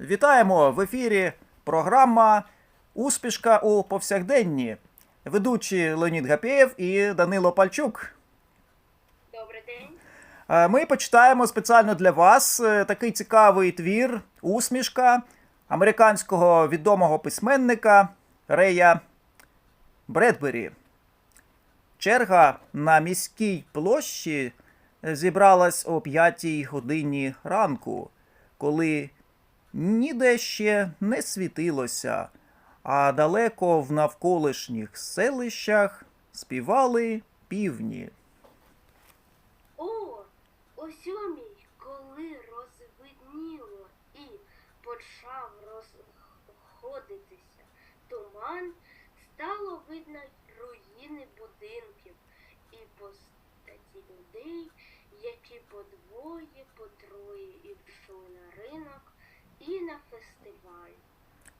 Вітаємо в ефірі програма Успішка у повсякденні. Ведучі Леонід Гапєєв і Данило Пальчук. Добрий день. Е, Ми почитаємо спеціально для вас е, такий цікавий твір Усмішка американського відомого письменника Рея Бредбері. Черга на міській площі зібралась о п'ятій годині ранку, коли ніде ще не світилося, а далеко в навколишніх селищах співали півні. О, о сьомій, коли розвидніло і почав розходитися туман, стало видно руїни будинків і постаті людей, які по двоє, по троє йшли на ринок і на фестиваль.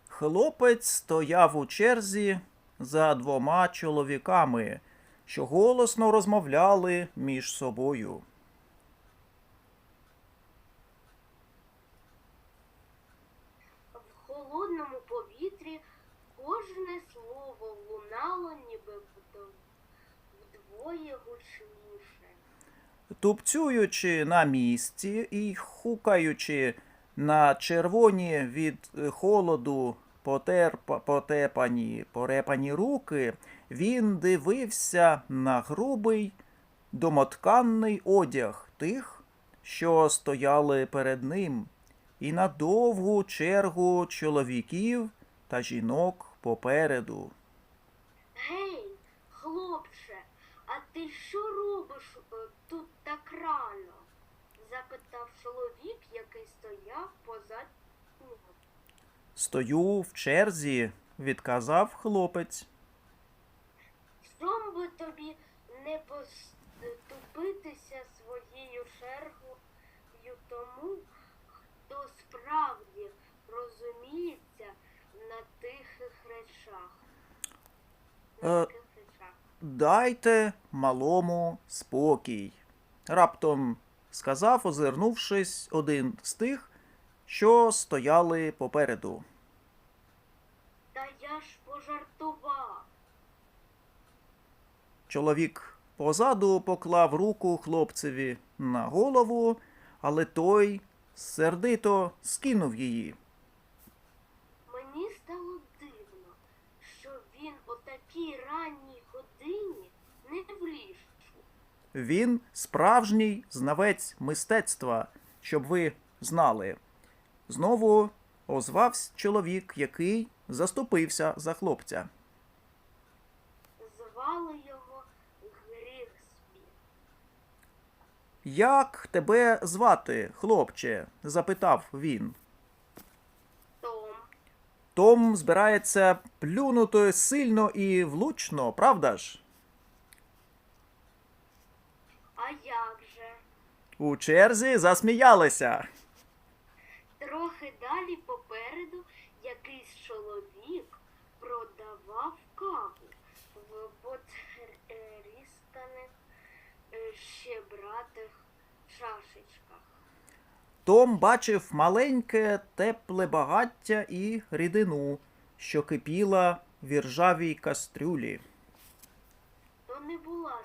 Хлопець стояв у черзі за двома чоловіками, що голосно розмовляли між собою. В холодному повітрі кожне слово лунало ніби вдвоє гучніше. Тупцюючи на місці і хукаючи на червоні від е, холоду потепані, порепані руки, він дивився на грубий домотканний одяг тих, що стояли перед ним, і на довгу чергу чоловіків та жінок попереду. Гей, хлопче, а ти що робиш е, тут так рано? Запитав чоловік, який стояв позад нього. Стою в черзі, відказав хлопець. Чом би тобі не поступитися своєю чергою тому, хто справді розуміється на тихих речах? На Е, таких речах. Дайте малому спокій. Раптом сказав, озирнувшись, один з тих, що стояли попереду. Та я ж пожартував. Чоловік позаду поклав руку хлопцеві на голову, але той сердито скинув її. Мені стало дивно, що він о такій ранній годині не в ліжку. Він справжній знавець мистецтва, щоб ви знали. Знову озвався чоловік, який заступився за хлопця. Звали його Грігсбі. Як тебе звати, хлопче? запитав він. Том, Том збирається плюнути сильно і влучно, правда ж? А як же? У черзі засміялися. Трохи далі попереду якийсь чоловік продавав каву в потрісканих е, щебратих чашечках. Том бачив маленьке тепле багаття і рідину, що кипіла в іржавій кастрюлі. То не була.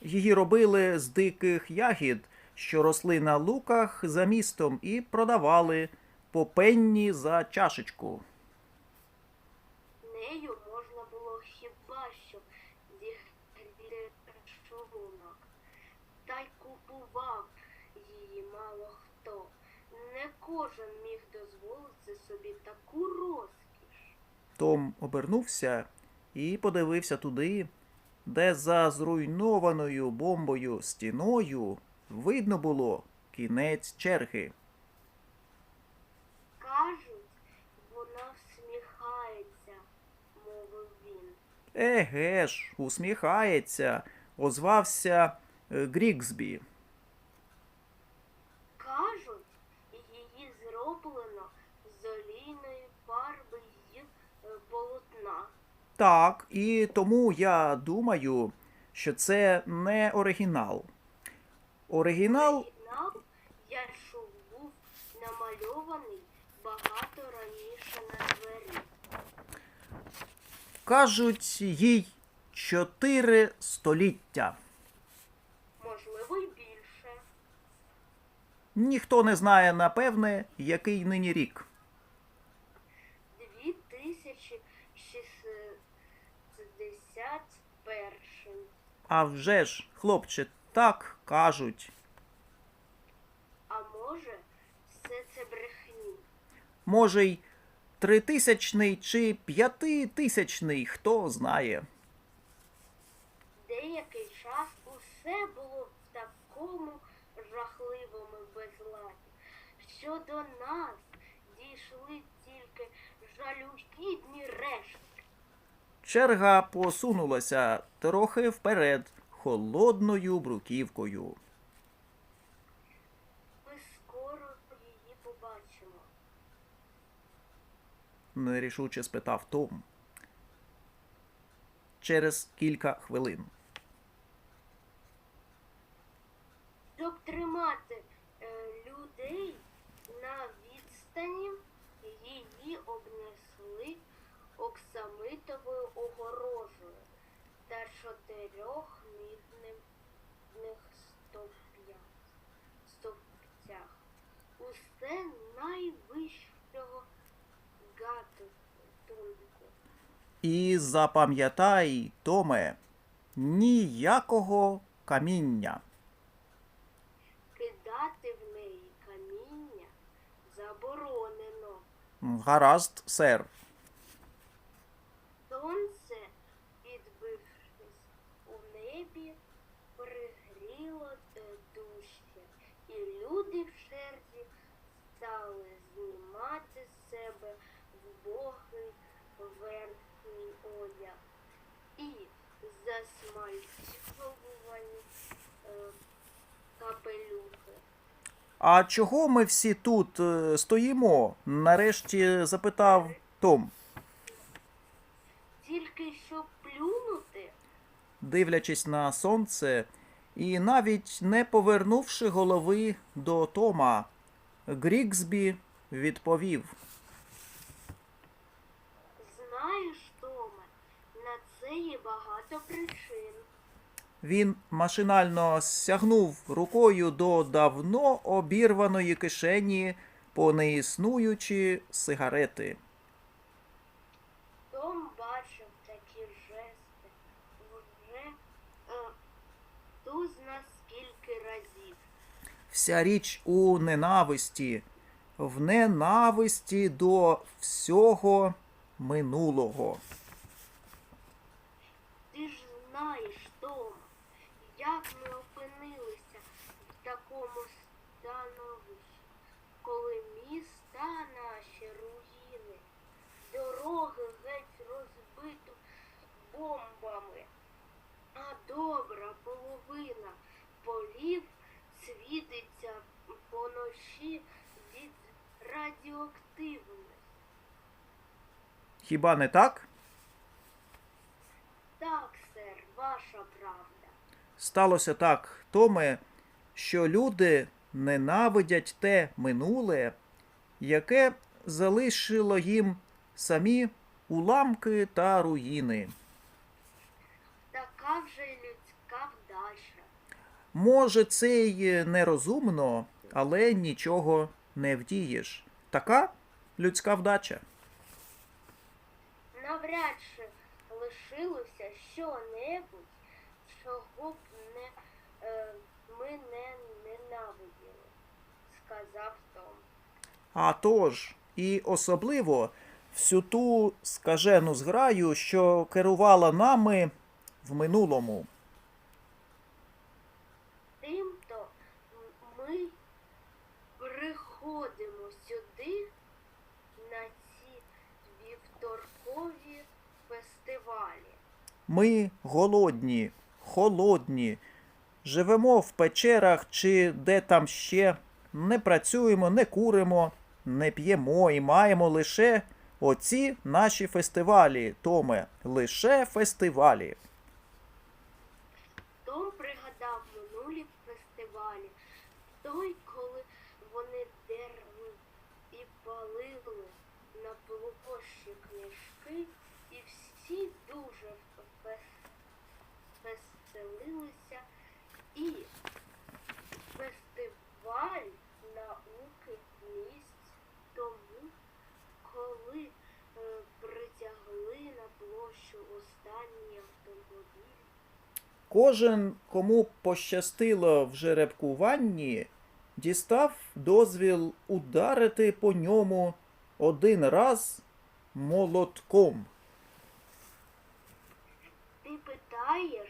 Її робили з диких ягід, що росли на луках за містом, і продавали по пенні за чашечку. Нею можна було хіба що зігріти шлунок. Та й купував її мало хто. Не кожен міг дозволити собі таку розкіш. Том обернувся і подивився туди, де за зруйнованою бомбою стіною видно було кінець черги. Кажуть, вона всміхається, мовив він. Еге ж, усміхається, озвався е, Гріксбі. Кажуть, її зроблено з олійної фарби й е, полотна. Так, і тому я думаю, що це не оригінал. Оригінал Оригінал я чув був намальований намальований багато раніше на двері. Кажуть їй чотири століття. Можливо, й більше. Ніхто не знає напевне, який нині рік. А вже ж, хлопче, так кажуть. А може, все це брехні? Може, й тритисячний чи п'ятитисячний, хто знає. Деякий час усе було в такому жахливому безладі, що до нас дійшли тільки жалюгідні рештки. Черга посунулася трохи вперед холодною бруківкою. Ми скоро її побачимо. нерішуче спитав Том. Через кілька хвилин. Щоб тримати е, людей на відстані, її обнесли оксамитовою огорожею та чотирьох мідних стовпцях. Усе найвищого гатунку. І запам'ятай, Томе, ніякого каміння. Кидати в неї каміння заборонено. Гаразд, сер. Сонце, підбившись у небі, пригріло дужче, і люди в черзі стали знімати з себе вбогий верхній одяг і засмальцьовувані е, капелюхи. А чого ми всі тут е, стоїмо? нарешті запитав Том, Тільки щоб плюнути. дивлячись на сонце, і навіть не повернувши голови до Тома, Гріксбі відповів. Знаєш, Томе, на це є багато причин. Він машинально сягнув рукою до давно обірваної кишені по неіснуючі сигарети. Том бачив такі жести вже е, ту зна скільки разів. Вся річ у ненависті, в ненависті до всього минулого. Ти ж знаєш, Том, як ми опинилися в такому становищі, коли міста наші руїни, дороги геть розбито бомбами, а добра половина полів світиться поночі від радіоактивності. Хіба не так? Так, сер, ваша правда. Сталося так, Томе, що люди ненавидять те минуле, яке залишило їм самі уламки та руїни. Така вже. Може, це й нерозумно, але нічого не вдієш. Така людська вдача. Навряд чи лишилося що-небудь, чого б не, е, ми не ненавиділи, сказав Том. А тож, і особливо всю ту скажену зграю, що керувала нами в минулому. Тимто м- ми приходимо сюди на ці вівторкові фестивалі. Ми голодні, холодні, живемо в печерах чи де там ще, не працюємо, не куримо, не п'ємо і маємо лише оці наші фестивалі, Томе, лише фестивалі. Том пригадав минулі фестивалі, той, коли вони дерли бачу останній автомобіль. Кожен, кому пощастило в жеребкуванні, дістав дозвіл ударити по ньому один раз молотком. Ти питаєш,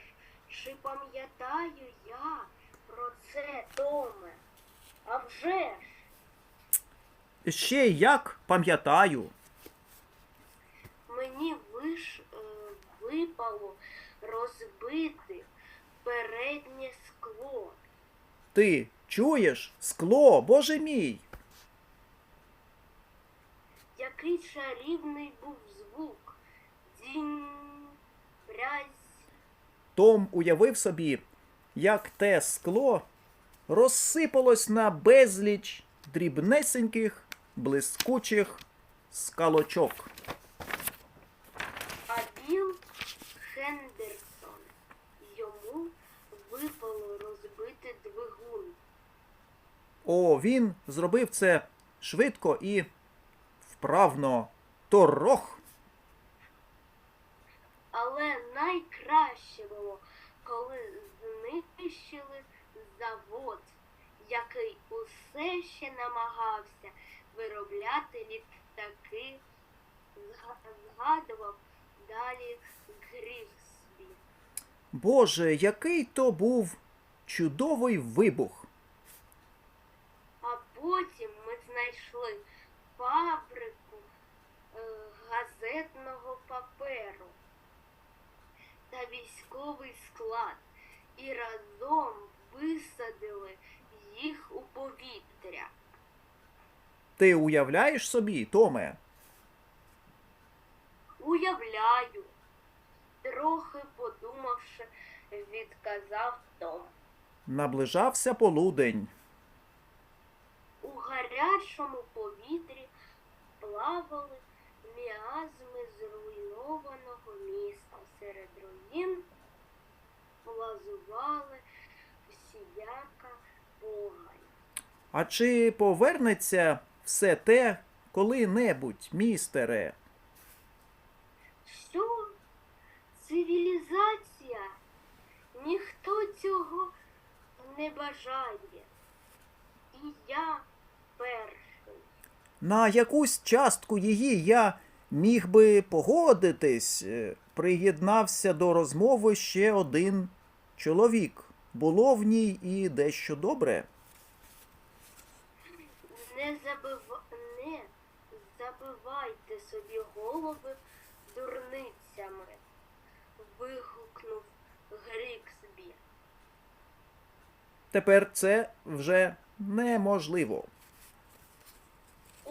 чи пам'ятаю я про це, Томе? А вже ж, Ще як пам'ятаю. мені виш, е, випало розбити переднє скло. Ти чуєш? Скло, боже мій! Який чарівний був звук. Дзінь, брязь. Том уявив собі, як те скло розсипалось на безліч дрібнесеньких, блискучих скалочок. А Білл Хендерсон йому випало розбити двигун. О, він зробив це швидко і вправно. Торох! Але найкраще було, коли знищили завод, який усе ще намагався виробляти літаки, згадував далі Грівсбі. Боже, який то був чудовий вибух! А потім ми знайшли фабрику е, газетного паперу та військовий склад і разом висадили їх у повітря. Ти уявляєш собі, Томе? Уявляю, трохи подумавши, відказав Том. Наближався полудень. У гарячому повітрі плавали міазми зруйнованого міста. Серед руїн лазували всіяка погань. А чи повернеться все те коли-небудь, містере? Що? Цивілізація? Ніхто цього не бажає. І я перший. На якусь частку її я міг би погодитись. Е, Приєднався до розмови ще один чоловік. Було в ній і дещо добре. Не, забив... не забивайте собі голови дурницями. вигукнув Гріксбі. Тепер це вже неможливо.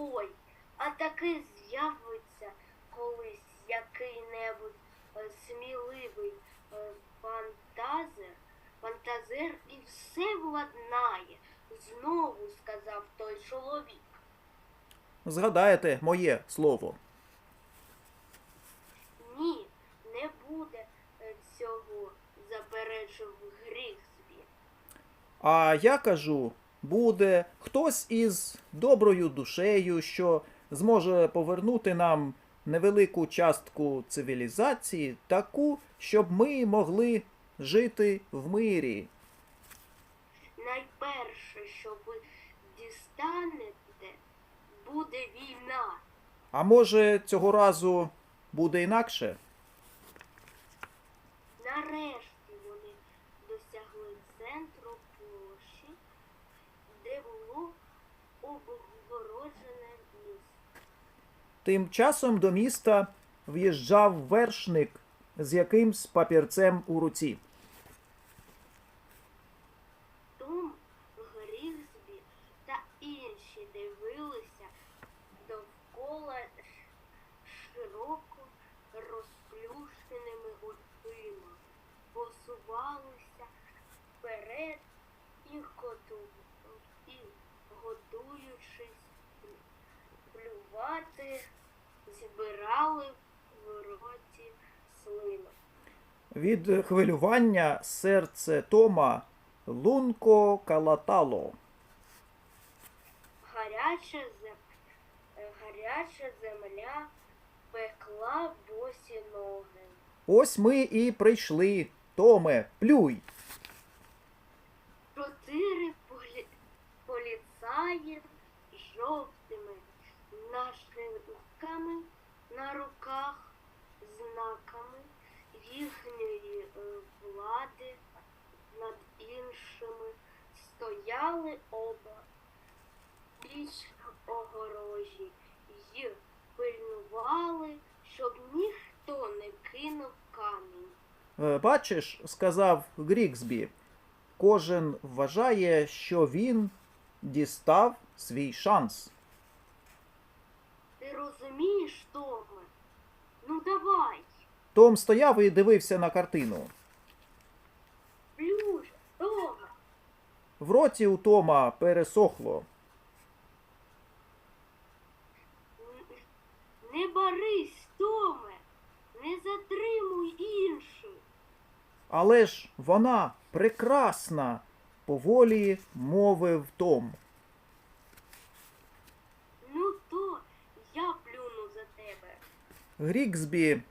Ой, а таки з'явиться колись який-небудь е, сміливий е, фантазер, фантазер і все владнає, знову сказав той чоловік. Згадаєте моє слово. Ні, не буде е, цього, заперечив Гріксбі. А я кажу, буде хтось із доброю душею, що зможе повернути нам невелику частку цивілізації, таку, щоб ми могли жити в мирі. Найперше, що ви дістанете, буде війна. А може, цього разу буде інакше? Нарешті вони досягли центру площі, де було обгороджене місто. Тим часом до міста в'їжджав вершник з якимсь папірцем у руці. Том, Грізбі та інші дивилися довкола широко розплющеними очима, посувалися вперед і, готу... і готуючись плювати, збирали в роті слину. Від хвилювання серце Тома лунко калатало. Гаряча, зем... е, гаряча земля пекла босі ноги. Ось ми і прийшли. Томе, плюй. Чотири полі... поліцаї з жовтими нашивками на руках, знаками їхньої е, влади над іншими стояли оба біч огорожі й пильнували, щоб ніхто не кинув камінь. Е, Бачиш, сказав Гріксбі, кожен вважає, що він дістав свій шанс. Ти розумієш, Томе? Ну давай, Том стояв і дивився на картину. В роті у Тома пересохло. Не барись, Томе, не затримуй інших. Але ж вона прекрасна, поволі мовив Том. Ну то я плюну за тебе. Гріксбі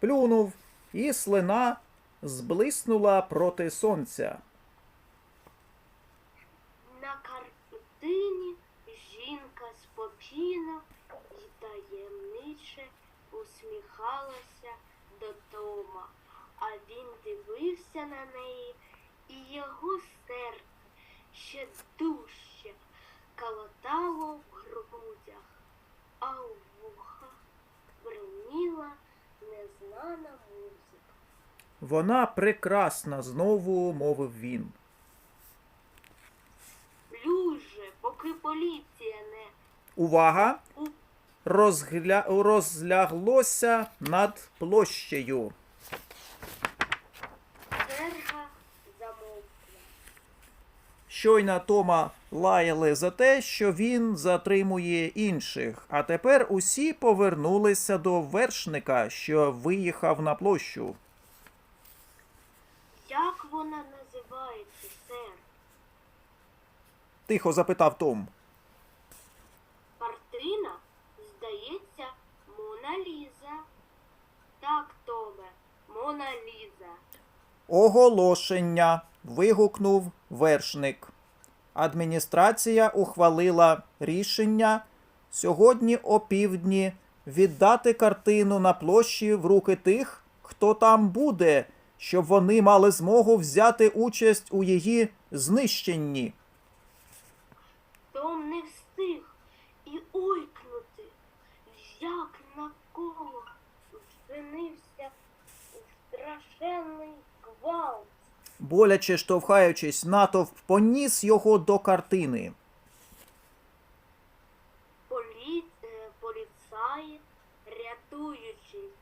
плюнув, і слина зблиснула проти сонця. На картині жінка спокійно і таємниче усміхалася до Тома, а він дивився на неї, і його серце ще дужче калатало в грудях, а у вухах бриніла незнана музика. Вона прекрасна, знову мовив він. Люже, поки поліція не Увага! Розгля... Розляглося над площею. черга замовкла. Щойно Тома лаяли за те, що він затримує інших, а тепер усі повернулися до вершника, що виїхав на площу. Як вона називається, сер? Тихо запитав Том. Картина, здається, Мона Ліза. Так, Томе, Мона Ліза. Оголошення. вигукнув вершник. Адміністрація ухвалила рішення сьогодні опівдні віддати картину на площі в руки тих, хто там буде, щоб вони мали змогу взяти участь у її знищенні. Том не встиг і ойкнути, як на коло вчинився страшенний гвалт. Боляче штовхаючись, натовп поніс його до картини. Полі... е, поліцаї, рятуючись,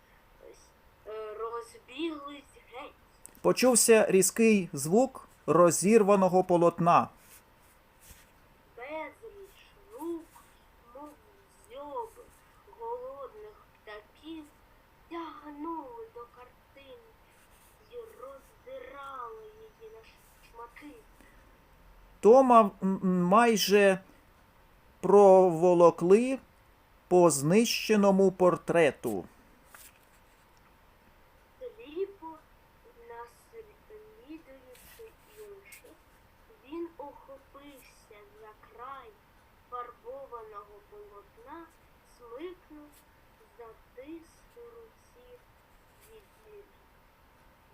е, розбіглись геть. Почувся різкий звук розірваного полотна. Безліч рук, мов зьоби голодних птахів, тягнули до картини і роздирали її на шмаки. Тома майже проволокли по знищеному портрету. Сліпо наслідуючи інших, він охопився за край фарбованого полотна, смикнув, затис у руці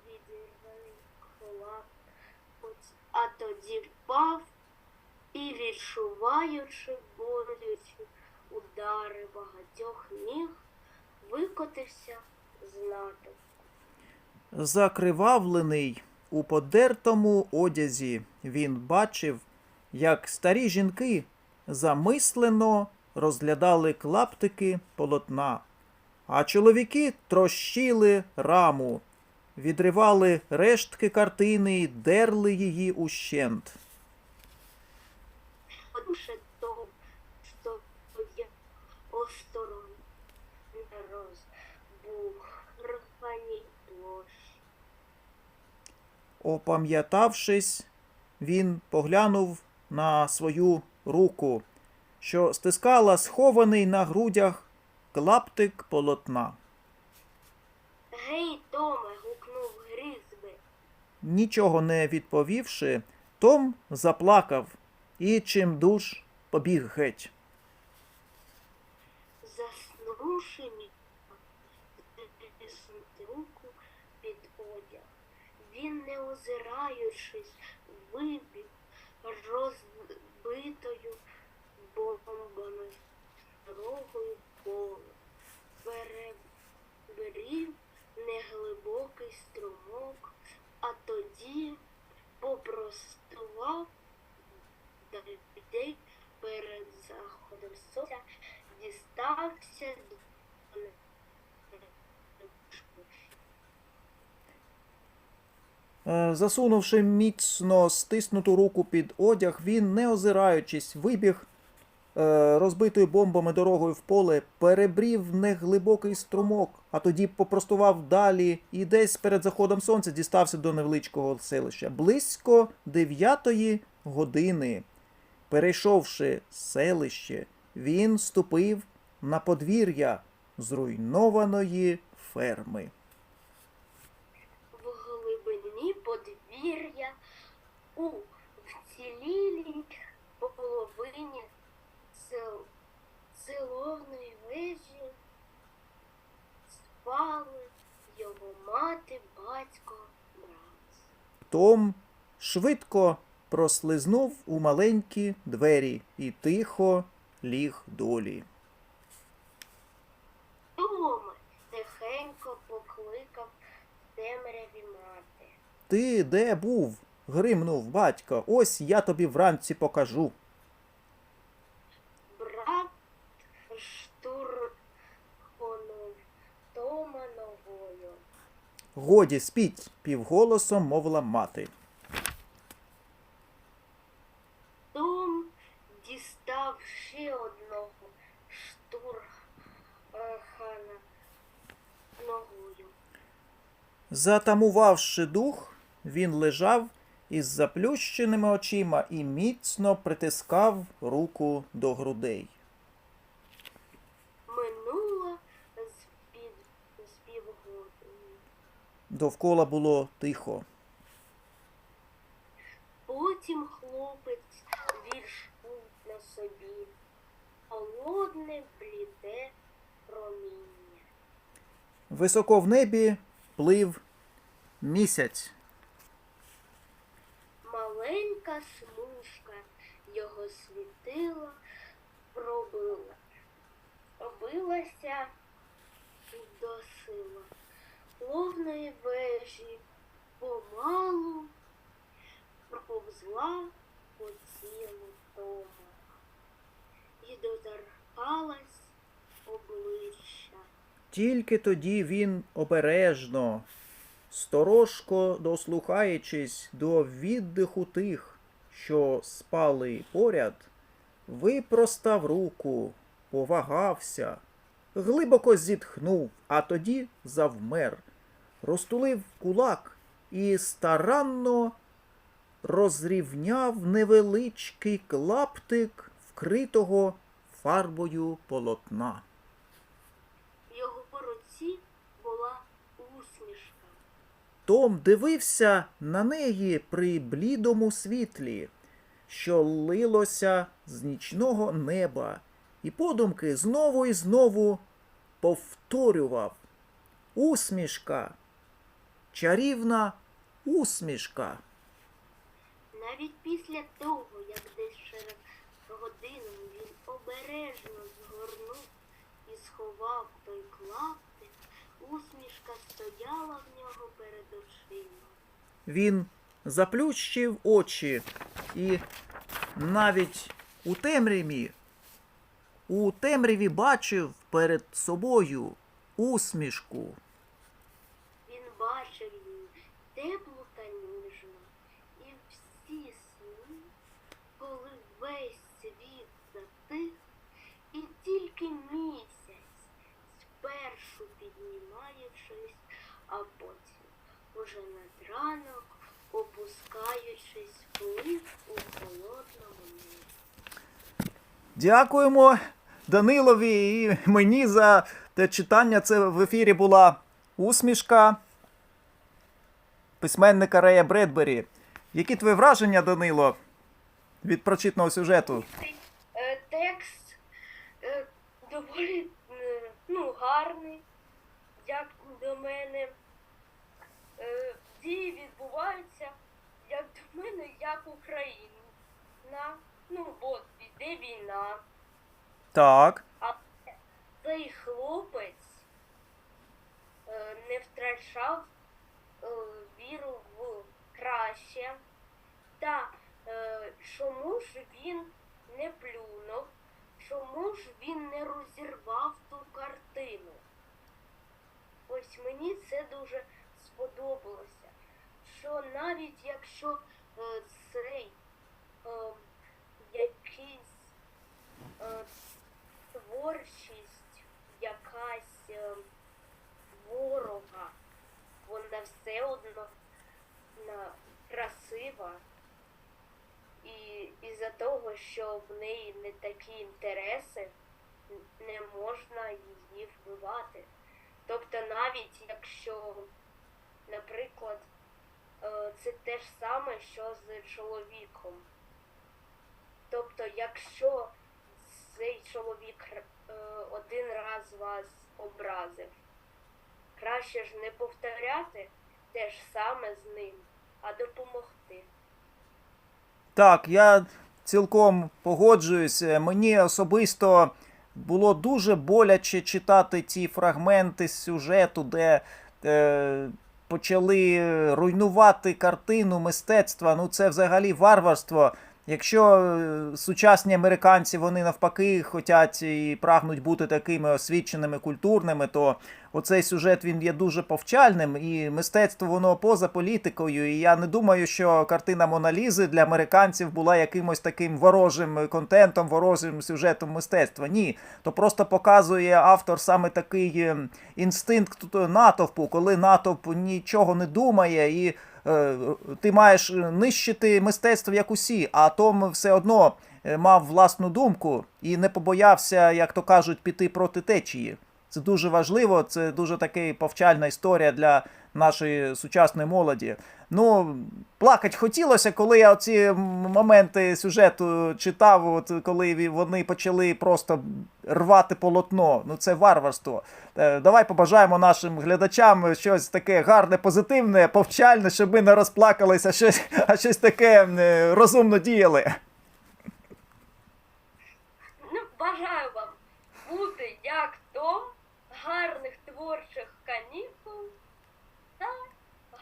відірваний клап, а тоді впав і, відчуваючи болючі удари багатьох ніг, викотився з натовпу. Закривавлений у подертому одязі, він бачив, як старі жінки замислено розглядали клаптики полотна, а чоловіки трощили раму, відривали рештки картини і дерли її ущент. Лише то, що я осторонь не розбухрані площі. Опам'ятавшись, він поглянув на свою руку, що стискала схований на грудях клаптик полотна. Гей, Томе, гукнув Грізбі. Нічого не відповівши, Том заплакав і чимдуж побіг геть. Заснувши міг тиснути руку під одяг. Він, не озираючись, вибіг розбитою бомбами дорогою поле. Перебрів неглибокий струмок, а тоді попростував людей перед заходом сонця, дістався до Засунувши міцно стиснуту руку під одяг, він, не озираючись, вибіг е, розбитою бомбами дорогою в поле, перебрів неглибокий струмок, а тоді попростував далі і десь перед заходом сонця дістався до невеличкого селища. Близько дев'ятої години, перейшовши селище, він ступив на подвір'я зруйнованої ферми. в глибині подвір'я у вцілілій половині силовної вежі спали його мати, батько, брат. Том швидко прослизнув у маленькі двері і тихо ліг долі. Томе тихенько покликав в темряві мати. Ти де був? гримнув батько. Ось я тобі вранці покажу. Брат штурхонув Тома ногою. Годі спіть, півголосом мовила мати. Том дістав ще одного штурхана ногою. Затамувавши дух, він лежав із заплющеними очима і міцно притискав руку до грудей. Минуло з півгодини. Довкола було тихо. Потім хлопець відчув на собі холодне бліде проміння. Високо в небі плив місяць. Маленька смужка його світила, пробила, пробилася до сила пловної вежі, помалу проповзла по тілу Тома і доторкалась обличчя. Тільки тоді він обережно, сторожко дослухаючись до віддиху тих, що спали поряд, випростав руку, повагався, глибоко зітхнув, а тоді завмер, розтулив кулак і старанно розрівняв невеличкий клаптик вкритого фарбою полотна. В його по руці була усмішка. Том дивився на неї при блідому світлі, що лилося з нічного неба, і подумки знову і знову повторював усмішка, чарівна усмішка. Навіть після того, як десь через годину він обережно згорнув і сховав той клаптик, усмішка стояла в нього перед очима. Він заплющив очі і навіть у темряві, у темряві бачив перед собою усмішку. Він бачив її теплу та ніжну, і всі сни, коли весь світ затих, і тільки місяць, спершу піднімаючись, а потім уже над ранок, опускаючись, плив у холодному небі. Дякуємо Данилові і мені за те читання. Це в ефірі була усмішка. письменника Рея Бредбері. Які твої враження, Данило, від прочитаного сюжету? Е, текст е, доволі ну, гарний, як до мене. Е, дії відбуваються, як до мене, як Україна. Ну, бо йде війна. Так. А цей хлопець е, не втрачав е, віру в краще. Та чому ж він не плюнув, чому ж він не розірвав ту картину? Ось мені це дуже сподобалося. Що навіть якщо е, цей е, якийсь е, творчість якась е, ворога, вона все одно на, красива. І із-за того, що в неї не такі інтереси, не можна її вбивати. Тобто навіть якщо, наприклад, е, це те ж саме, що з чоловіком. Тобто, якщо цей чоловік е, один раз вас образив, краще ж не повторяти те ж саме з ним, а допомогти. Так, я цілком погоджуюсь. Мені особисто було дуже боляче читати ті фрагменти з сюжету, де е, почали руйнувати картину мистецтва. Ну, це взагалі варварство. Якщо е, сучасні американці вони навпаки хочуть і прагнуть бути такими освіченими, культурними, то оцей сюжет він є дуже повчальним, і мистецтво воно поза політикою. І я не думаю, що картина Моналізи для американців була якимось таким ворожим контентом, ворожим сюжетом мистецтва. Ні, то просто показує автор саме такий е, інстинкт натовпу, коли натовп нічого не думає і. Е, Ти маєш нищити мистецтво як усі, а Том все одно е, мав власну думку і не побоявся, як то кажуть, піти проти течії. Це дуже важливо, це дуже така повчальна історія для нашої сучасної молоді. Ну, плакать хотілося, коли я ці моменти сюжету читав, от коли вони почали просто рвати полотно. Ну це варварство. Е, Давай побажаємо нашим глядачам щось таке гарне, позитивне, повчальне, щоб ми не розплакалися, щось, а щось таке е, розумно діяли. Ну, бажаю вам бути як Том, гарних творчих канікул та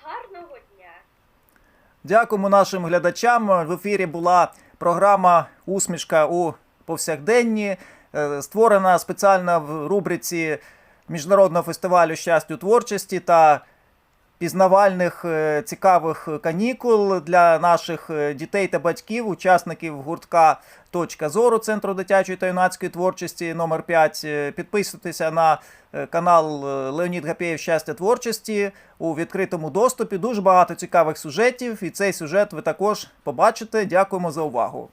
гарного дня. Дякуємо нашим глядачам. В ефірі була програма Усмішка у повсякденні, е, створена спеціально в рубриці Міжнародного фестивалю щастя творчості та пізнавальних е, цікавих канікул для наших е, дітей та батьків, учасників гуртка Точка зору Центру дитячої та юнацької творчості номер 5 Підписуйтеся на е, канал е, Леонід Гапєєв Щастя творчості у відкритому доступі. Дуже багато цікавих сюжетів, і цей сюжет ви також побачите. Дякуємо за увагу.